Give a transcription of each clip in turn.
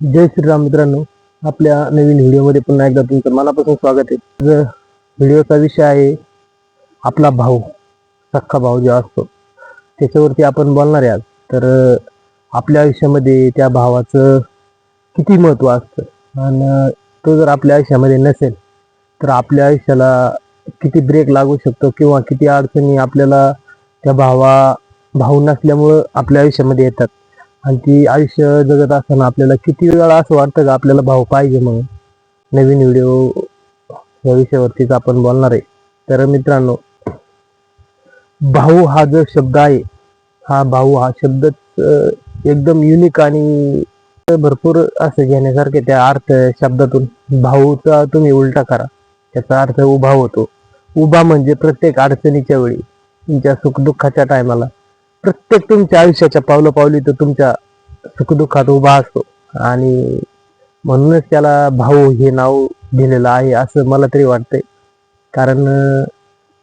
जय श्रीराम मित्रांनो आपल्या नवीन व्हिडिओमध्ये पुन्हा एकदा तुमचं मनापासून स्वागत आहे. आज व्हिडिओचा विषय आहे आपला भाऊ सख्खा भाऊ जो असतो. त्याच्यावरती आपण बोलणार आहे आज. तर आपल्या आयुष्यामध्ये त्या भावाचं किती महत्त्व असतं? आणि तो जर आपल्या आयुष्यामध्ये नसेल तर आपल्या आयुष्याला किती ब्रेक लागू शकतो किंवा किती अडचणी आपल्याला त्या भावा भाऊ नसल्यामुळं आपल्या आयुष्यामध्ये येतात. आणि ती आयुष्य जगत असताना आपल्याला किती वेळा असं वाटतं का आपल्याला भाऊ पाहिजे म्हणून? नवीन व्हिडिओ या विषयावरतीच आपण बोलणार आहे. तर मित्रांनो भाऊ हा जो शब्द आहे हा भाऊ हा शब्दच एकदम युनिक आणि भरपूर असं घेण्यासारखे त्या अर्थ शब्दातून भाऊचा तुम्ही उलटा करा. त्याचा अर्थ उभा होतो. उभा म्हणजे प्रत्येक अडचणीच्या वेळी तुमच्या सुखदुःखाच्या टायमाला प्रत्येक तुमच्या आयुष्याच्या पावलं पावली तो तुमच्या सुखदुःखात उभा असतो. आणि म्हणूनच त्याला भाऊ हे नाव दिलेलं आहे असं मला तरी वाटतंय. कारण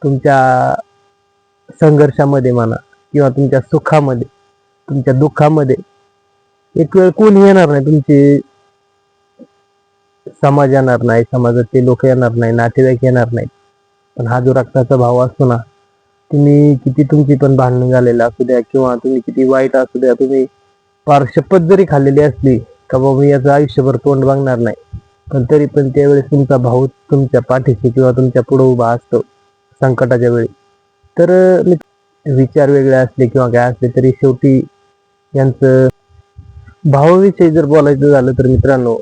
तुमच्या संघर्षामध्ये म्हणा किंवा तुमच्या सुखामध्ये तुमच्या दुःखामध्ये एक वेळ कोण येणार नाही तुमची समाज येणार नाही समाजातले लोक येणार नाही नातेवाईक येणार नाहीत. पण हा जो रक्ताचा भाव असतो ना तुम्ही किती तुमची पण भांडणं झालेलं असू द्या किंवा तुम्ही किती वाईट असू द्या तुम्ही फार शपथ जरी खाल्लेली असली का बाबा याचं आयुष्यभर तोंड बघणार नाही. पण तरी पण त्यावेळेस तुमचा भाऊ तुमच्या पाठीशी किंवा तुमच्यापुढे उभा असतो संकटाच्या वेळी. तर मी- विचार वेगळे असले किंवा काय असले तरी शेवटी यांचं भावाविषयी जर बोलायचं झालं तर मित्रांनो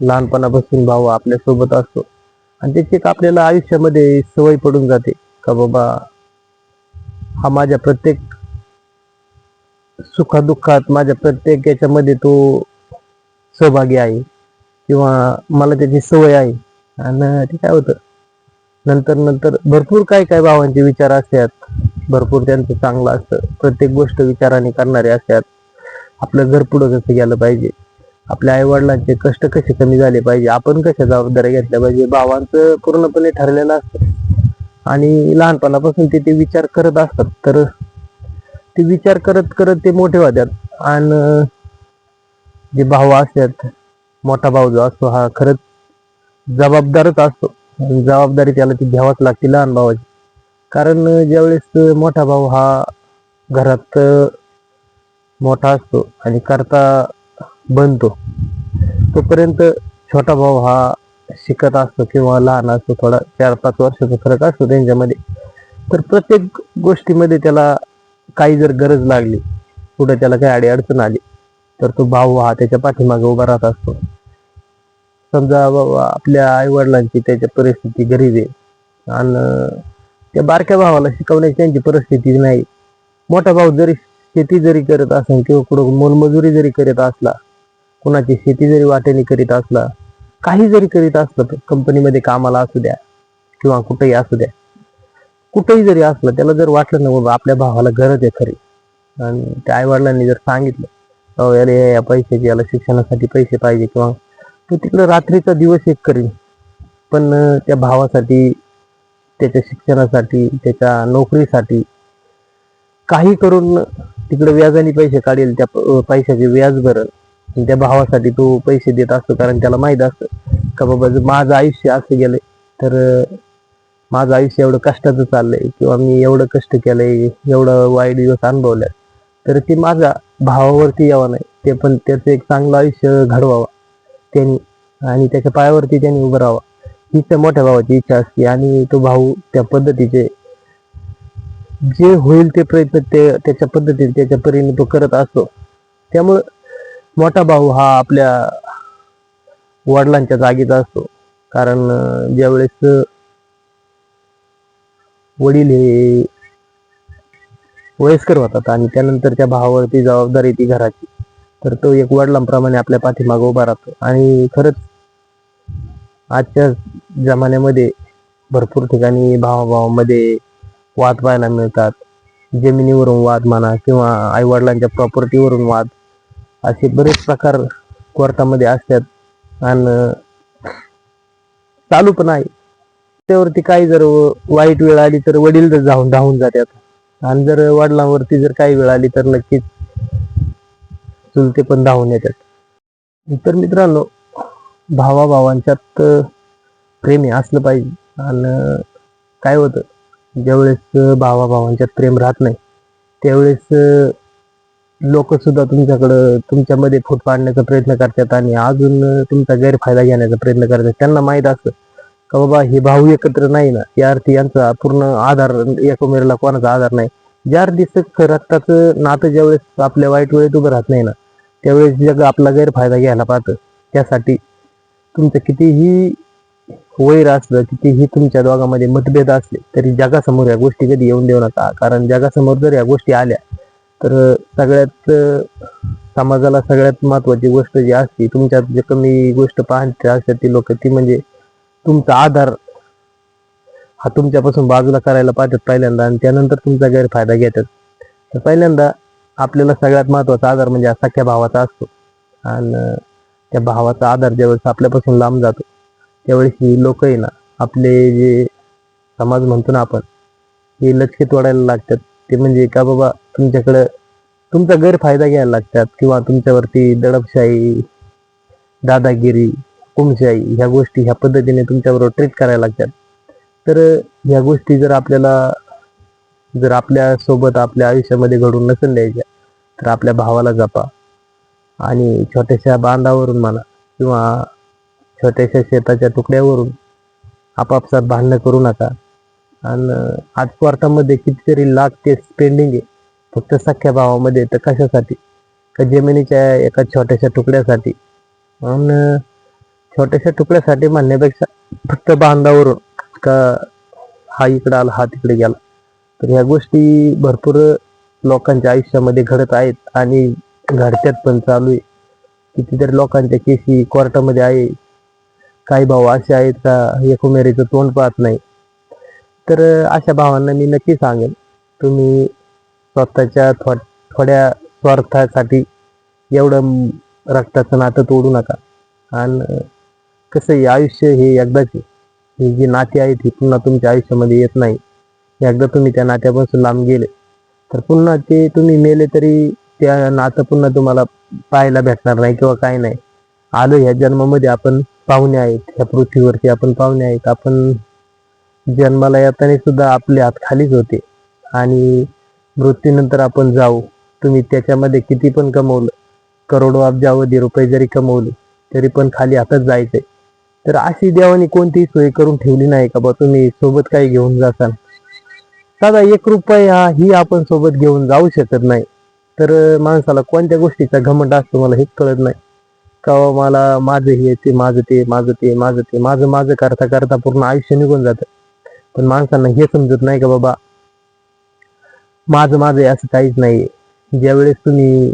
लहानपणापासून भाऊ आपल्यासोबत असतो. आणि त्याची एक आपल्याला आयुष्यामध्ये सवय पडून जाते का बाबा हा माझ्या प्रत्येक सुखादुःखात माझ्या प्रत्येक याच्यामध्ये तो सहभागी आहे. किंवा मला त्याची सवय आहे. आणि ते काय होतं? नंतर नंतर भरपूर काय काय भावांचे विचार असतात. भरपूर त्यांचं चांगलं असतं. प्रत्येक गोष्ट विचाराने करणारे असतात. आपलं घर पुढं कसं गेलं पाहिजे? आपल्या आई वडिलांचे कष्ट कसे कमी झाले पाहिजे? आपण कशा जबाबदाऱ्या घेतल्या पाहिजे? भावांचं पूर्णपणे ठरलेलं असतं. आणि लहानपणापासून ते ते विचार करत असतात. तर ते विचार करत करत ते मोठे होतात. आणि जे भाऊ असतात मोठा भाऊ जो असतो हा खरंच जबाबदारच असतो. जबाबदारी त्याला ती घ्यावाच लागते लहान भावाची. कारण ज्यावेळेस मोठा भाऊ हा घरात मोठा असतो आणि करता बनतो तोपर्यंत छोटा भाऊ हा शिकत असतो किंवा लहान असतो थोडा चार पाच वर्षाचा फरक असतो त्यांच्यामध्ये. तर प्रत्येक गोष्टीमध्ये त्याला काही जर गरज लागली पुढे त्याला काही अडी अडचण आली तर तो भाऊ हा त्याच्या पाठीमागे उभा राहत असतो. समजा बाबा आपल्या आई वडिलांची त्याच्या परिस्थिती गरीब आहे आणि त्या बारक्या भावाला शिकवण्याची त्यांची परिस्थिती नाही. मोठा भाऊ जरी शेती जरी करत असेल किंवा कुठं मोलमजुरी जरी करीत असला कुणाची शेती जरी वाटेने करीत असला काही जरी करीत असलं कंपनीमध्ये कामाला असू द्या किंवा कुठेही असू द्या कुठेही जरी असलं त्याला जर वाटलं ना बाबा आपल्या भावाला गरज आहे खरी. आणि त्या आईवडिलांनी जर सांगितलं अहो याला या- या पैशाची याला शिक्षणासाठी पैसे पाहिजे किंवा तो तिकडं रात्रीचा दिवस एक करीन पण त्या भावासाठी त्याच्या शिक्षणासाठी त्याच्या नोकरीसाठी काही करून तिकडे व्याजाने पैसे काढेल त्या पैशाचे व्याज भरल. आणि त्या भावासाठी तो पैसे देत असतो कारण त्याला माहीत असतं का बाबा जर माझं आयुष्य असं गेलंय तर माझं आयुष्य एवढं कष्टाचं चाललंय किंवा मी एवढं कष्ट केलंय एवढं वाईट दिवस अनुभवलाय तर ते माझ्या भावावरती यावं नाही. ते पण त्याचं एक चांगलं आयुष्य घडवावं. त्यांनी आणि त्याच्या पायावरती त्यांनी उभं राहावं. हीच त्या मोठ्या भावाची इच्छा असते आणि तो भाऊ त्या पद्धतीचे जे होईल ते प्रयत्न ते त्याच्या पद्धतीने त्याच्या परीने तो करत असतो. त्यामुळं मोठा भाऊ हा आपल्या वडिलांच्या जागेचा असतो. कारण ज्यावेळेस वडील हे वयस्कर होतात आणि त्यानंतर त्या भावावरती जबाबदारी ती घराची तर तो एक वडिलांप्रमाणे आपल्या पाठीमागे उभा राहतो. आणि खरंच आजच्या जमान्यामध्ये भरपूर ठिकाणी भावाभावामध्ये वाद पाहायला मिळतात. जमिनीवरून वाद म्हणा किंवा आईवडिलांच्या प्रॉपर्टीवरून वाद असे बरेच प्रकार कोर्टामध्ये असतात. आणि चालू पण आहे. त्यावरती काही जर वाईट वेळ आली तर वडील जर जाऊन धावून जातात. आणि जर वडिलांवरती जर काही वेळ आली तर नक्कीच चुलते पण धावून येतात. तर मित्रांनो भावा भावांच्यात प्रेम हे असलं पाहिजे. आणि काय होतं? ज्यावेळेस भावा भावांच्यात प्रेम राहत नाही त्यावेळेस लोक सुद्धा तुमच्याकडं तुमच्यामध्ये फूट पाडण्याचा प्रयत्न करतात आणि अजून तुमचा गैरफायदा घेण्याचा प्रयत्न करतात. त्यांना माहीत असतं का बाबा हे भाऊ एकत्र नाही ना. या अर्थी यांचा पूर्ण आधार एकमेरला कोणाचा आधार नाही. ज्या अर्थी सख रक्ताचं नातं ज्यावेळेस आपल्या वाईट वेळेत उभं राहत नाही ना त्यावेळेस जग आपला गैरफायदा घ्यायला पाहतं. त्यासाठी तुमचं कितीही वैर असलं कितीही तुमच्या दोघांमध्ये मतभेद असले तरी जगासमोर या गोष्टी कधी येऊन देऊ नका. कारण जगासमोर जर या गोष्टी आल्या तर सगळ्यात समाजाला सगळ्यात महत्वाची गोष्ट जी असते तुमच्यात जे कमी गोष्ट पाहते असतात ती लोक ती म्हणजे तुमचा आधार हा तुमच्यापासून बाजूला करायला पाहतात पहिल्यांदा आणि त्यानंतर तुमचा गैरफायदा घेतात. तर पहिल्यांदा आपल्याला सगळ्यात महत्त्वाचा आधार म्हणजे असाख्या सख्या भावाचा असतो. आणि त्या भावाचा आधार ज्यावेळेस आपल्यापासून लांब जातो त्यावेळेस ही लोक आहे ना आपले जे समाज म्हणतो ना आपण हे लक्षित वाढायला लागतात. ते म्हणजे का बाबा तुमच्याकडं तुमचा गैरफायदा घ्यायला लागतात किंवा तुमच्यावरती दडपशाही दादागिरी हुकुमशाही ह्या गोष्टी ह्या पद्धतीने तुमच्याबरोबर ट्रीट करायला लागतात. तर ह्या गोष्टी जर आपल्याला जर आपल्यासोबत आपल्या आयुष्यामध्ये घडून नसेल द्यायच्या तर आपल्या भावाला जपा आणि छोट्याशा बांधावरून म्हणा किंवा छोट्याशा शेताच्या तुकड्यावरून आपापसात भांडणं करू नका. आणि आज कोर्टामध्ये कितीतरी लाख ते स्पेंडिंग आहे. फक्त सख्या भावामध्ये तर कशासाठी? का जमिनीच्या एका छोट्याशा तुकड्यासाठी? म्हणून छोट्याशा तुकड्यासाठी म्हणण्यापेक्षा फक्त बांधावरून का हा इकडे आला हा तिकडे गेला? तर ह्या गोष्टी भरपूर लोकांच्या आयुष्यामध्ये घडत आहेत आणि घडत्यात पण चालू आहे. कितीतरी लोकांच्या केसी कोर्टामध्ये आहे. काही भाऊ असे आहेत का एकमेरीचं तोंड पाहत नाही. तर अशा भावांना मी नक्की सांगेन तुम्ही स्वतःच्या थो थोड्या स्वार्थासाठी एवढं रक्ताचं नातं तोडू नका. आणि कसं आहे आयुष्य हे एकदाच आहे. ही जी नाती आहेत ही पुन्हा तुमच्या आयुष्यामध्ये येत नाही. एकदा तुम्ही त्या नात्यापासून लांब गेले तर पुन्हा ते तुम्ही मेले तरी त्या नातं पुन्हा तुम्हाला पाहायला भेटणार नाही किंवा काय नाही. आलो ह्या जन्मामध्ये आपण पाहुणे आहेत ह्या पृथ्वीवरती आपण पाहुणे आहेत. आपण जन्माला येताना सुद्धा आपले हात खालीच होते. आणि मृत्यूनंतर आपण जाऊ. तुम्ही त्याच्यामध्ये किती पण कमवलं करोडो अब्जावधी रुपये जरी कमवले तरी पण खाली हातच जायचंय. तर अशी देवाने कोणतीही सोय करून ठेवली नाही का बा? तुम्ही सोबत काही घेऊन जासाल साधा एक रुपया ही आपण सोबत घेऊन जाऊ शकत नाही. तर माणसाला कोणत्या गोष्टीचा घमंड असतो मला हेच कळत नाही. का हो, मला माझं हे ते माझं ते माझं ते माझं ते माझं माझं करता करता पूर्ण आयुष्य निघून जातं. पण माणसांना हे समजत नाही का बाबा? माझं माझं आहे असं काहीच नाही ज्यावेळेस तुम्ही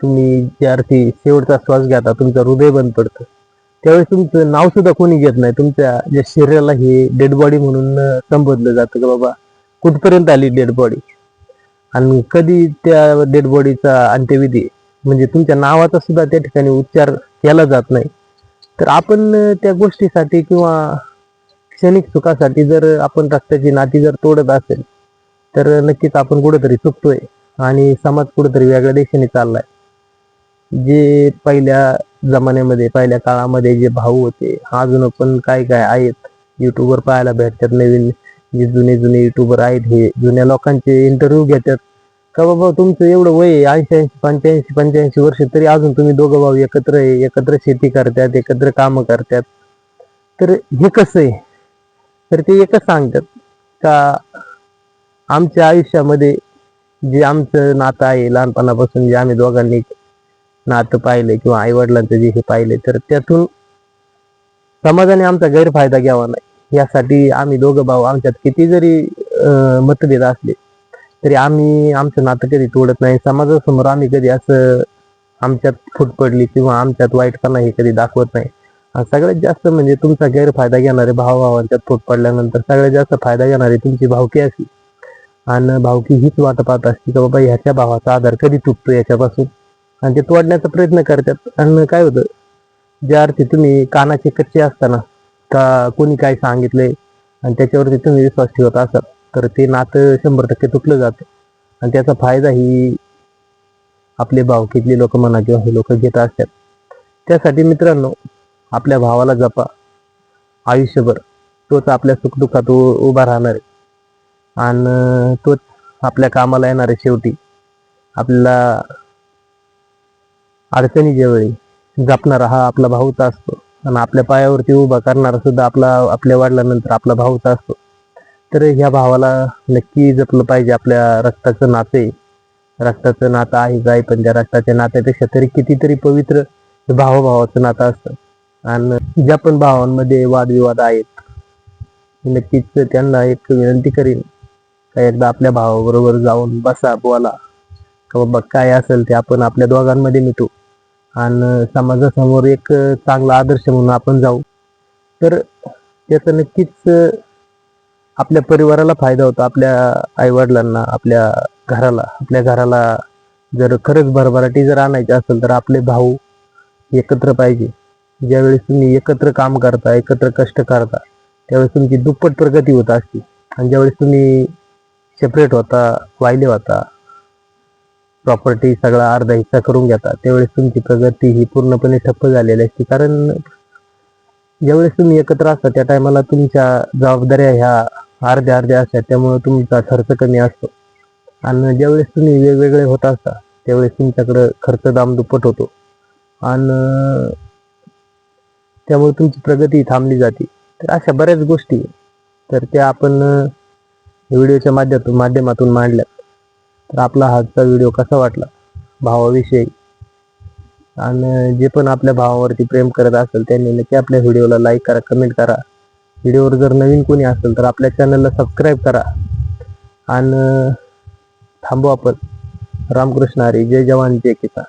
तुम्ही ज्या अर्थी शेवटचा श्वास घेता तुमचं हृदय बंद पडतं. त्यावेळेस तुमचं नाव सुद्धा कोणी घेत नाही. तुमच्या ज्या शरीराला हे डेड बॉडी म्हणून संबोधलं जातं का बाबा कुठपर्यंत आली डेड बॉडी आणि कधी त्या डेड बॉडीचा अंत्यविधी? म्हणजे तुमच्या नावाचा सुद्धा त्या ठिकाणी उच्चार केला जात नाही. तर आपण त्या गोष्टीसाठी किंवा क्षणिक सुखासाठी जर आपण रक्ताची नाती जर तोडत असेल तर नक्कीच आपण कुठेतरी चुकतोय आणि समाज कुठेतरी वेगळ्या दिशेने चाललाय. जे पहिल्या जमान्यामध्ये पहिल्या काळामध्ये जे भाऊ होते अजून पण काय काय आहेत? युट्यूबवर पाहायला भेटतात नवीन जे जुने जुने युट्यूबर आहेत हे जुन्या लोकांचे इंटरव्ह्यू घेतात. का बाबा तुमचं एवढं वय ऐंशी ऐंशी पंच्याऐंशी पंच्याऐंशी वर्ष तरी अजून तुम्ही दोघं भाऊ एकत्र आहे एकत्र शेती करतात एकत्र कामं करतात. तर हे कसं आहे? तर ते एकच सांगतात का आमच्या आयुष्यामध्ये जे आमचं नातं आहे लहानपणापासून जे आम्ही दोघांनी नातं पाहिले किंवा आई वडिलांचं जे हे पाहिले तर त्यातून समाजाने आमचा गैरफायदा घ्यावा नाही. यासाठी आम्ही दोघं भाऊ आमच्यात किती जरी मतभेद असले तरी आम्ही आमचं नातं कधी तोडत नाही. समाजासमोर आम्ही कधी असं आमच्यात फूट पडली किंवा आमच्यात वाईटपणा हे कधी दाखवत नाही. सगळ्यात जास्त म्हणजे तुमचा गैरफायदा घेणारे भावाभावांच्यात फूट पडल्यानंतर सगळ्यात जास्त फायदा घेणारी तुमची भावकी असली आणि भावकी हीच वाट पाहत असते की बाबा ह्याच्या भावाचा आधार कधी तुटतो याच्यापासून? आणि ते तोडण्याचा प्रयत्न करतात. आणि काय होतं? ज्या अर्थी तुम्ही कानाचे कच्चे असताना का कोणी काय सांगितले आणि त्याच्यावरती तुम्ही विश्वास ठेवत असाल तर ते नातं शंभर टक्के तुटलं जातं. आणि त्याचा फायदा ही आपले भावकीतले लोक म्हणा किंवा हे लोक घेत असतात. त्यासाठी मित्रांनो आपल्या भावाला जपा. आयुष्यभर तोच आपल्या सुखदुःखात उभा राहणार आहे. आणि तोच आपल्या कामाला येणार आहे शेवटी आपल्याला अडचणीच्या वेळी जपणारा हा आपला भाऊचा असतो. आणि आपल्या पायावरती उभा करणारा सुद्धा आपला आपल्या वाढल्यानंतर आपला भाऊचा असतो. तर ह्या भावाला नक्की जपलं पाहिजे आपल्या रक्ताचं नाते. आहे रक्ताचं नातं आहे काय पण त्या रक्ताच्या नात्यापेक्षा तरी कितीतरी पवित्र भावाभावाचं नातं असतं. आणि ज्या पण भावांमध्ये वादविवाद आहेत नक्कीच त्यांना एक विनंती करीन एकदा आपल्या भावाबरोबर जाऊन बसा बोला का बाबा काय असेल ते आपण आपल्या दोघांमध्ये मिटू. आणि समाजासमोर एक चांगला आदर्श म्हणून आपण जाऊ. तर त्याचा नक्कीच आपल्या परिवाराला फायदा होतो आपल्या आईवडिलांना आपल्या घराला. आपल्या घराला जर खरंच भरभराटी जर आणायची असेल तर आपले भाऊ एकत्र पाहिजे. ज्यावेळेस तुम्ही एकत्र काम करता एकत्र कष्ट करता त्यावेळेस तुमची दुप्पट प्रगती होत असते. आणि ज्यावेळेस तुम्ही सेपरेट होता वायले होता. प्रॉपर्टी सगळा अर्धा हिस्सा करून घेता. त्यावेळेस तुमची प्रगती ही पूर्णपणे ठप्प झालेली असते. कारण ज्यावेळेस तुम्ही एकत्र असता त्या टायमाला तुमच्या जबाबदाऱ्या ह्या अर्ध्या अर्ध्या असतात. त्यामुळे तुमचा खर्च कमी असतो. आणि ज्यावेळेस तुम्ही वेगवेगळे होत असता त्यावेळेस तुमच्याकडं खर्च दाम दुप्पट होतो. आणि त्यामुळे तुमची प्रगती थांबली जाते. तर अशा बऱ्याच गोष्टी. तर त्या आपण व्हिडिओच्या माध्यमातून माध्यमातून मांडल्या तर आपला हातचा व्हिडिओ कसा वाटला? भावाविषयी. आणि जे पण आपल्या भावावरती प्रेम करत असेल त्यांनी नक्की आपल्या व्हिडिओला लाईक करा कमेंट करा. व्हिडिओवर जर नवीन कोणी असेल तर आपल्या चॅनलला सबस्क्राईब करा. आणि थांबू आपण. रामकृष्ण हरी जय जवान जय किसान.